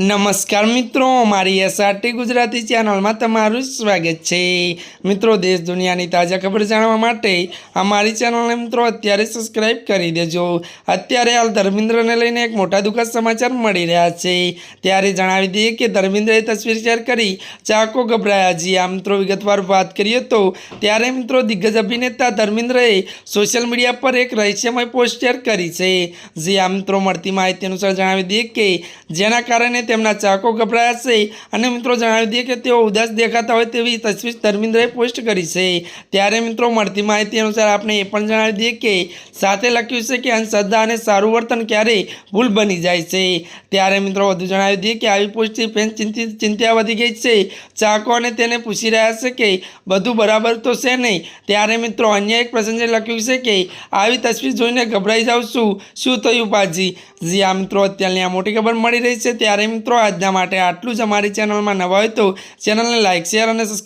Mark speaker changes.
Speaker 1: નમસ્કાર મિત્રો, મારી એસઆરટી ગુજરાતી ચેનલમાં તમારું સ્વાગત છે. મિત્રો, દેશ દુનિયાની તાજા ખબર જાણવા માટે અમારી ચેનલને મિત્રો અત્યારે સબસ્ક્રાઈબ કરી દેજો. અત્યારે હાલ ધર્મેન્દ્રને લઈને એક મોટા દુઃખદ સમાચાર મળી રહ્યા છે. ત્યારે જણાવી દઈએ કે ધર્મેન્દ્રએ તસવીર શેર કરી, ચાકો ગભરાયા. જી આ મિત્રો, વિગતવાર વાત કરીએ તો ત્યારે મિત્રો દિગ્ગજ અભિનેતા ધર્મેન્દ્રએ સોશિયલ મીડિયા પર એક રહસ્યમય પોસ્ટ શેર કરી છે. જે આ મિત્રો, મળતી માહિતી અનુસાર જણાવી દઈએ કે જેના કારણે તેમના ચાકો ગભરાયા છે. અને મિત્રો જણાવી દઈએ કે તેઓ ઉદાસ દેખાતા હોય તેવી તસવીર ધર્મેન્દ્રએ પોસ્ટ કરી છે. ત્યારે મિત્રો મળતી માહિતી અનુસાર આપણે એ પણ જણાવી દઈએ કે સાથે લખ્યું છે કે અંધશ્રદ્ધા અને સારું વર્તન ક્યારેય ભૂલ બની જાય છે. ત્યારે મિત્રો વધુ જણાવી દઈએ કે આવી પોસ્ટથી ફેન્સ ચિંતિત ચિંતા વધી ગઈ છે. ચાકો અને તેને પૂછી રહ્યા છે કે બધું બરાબર તો છે નહીં? ત્યારે મિત્રો અન્ય એક પ્રસંગે લખ્યું છે કે આવી તસવીર જોઈને ગભરાઈ જાઉં છું. શું થયું પાજી જી આ મિત્રો, અત્યારની આ મોટી ખબર મળી રહી છે. ત્યારે મિત્રો, આજના માટે આટલું જ. અમારી ચેનલમાં નવા હોય તો ચેનલને લાઇક શેર અને સબસ્ક્રાઈબ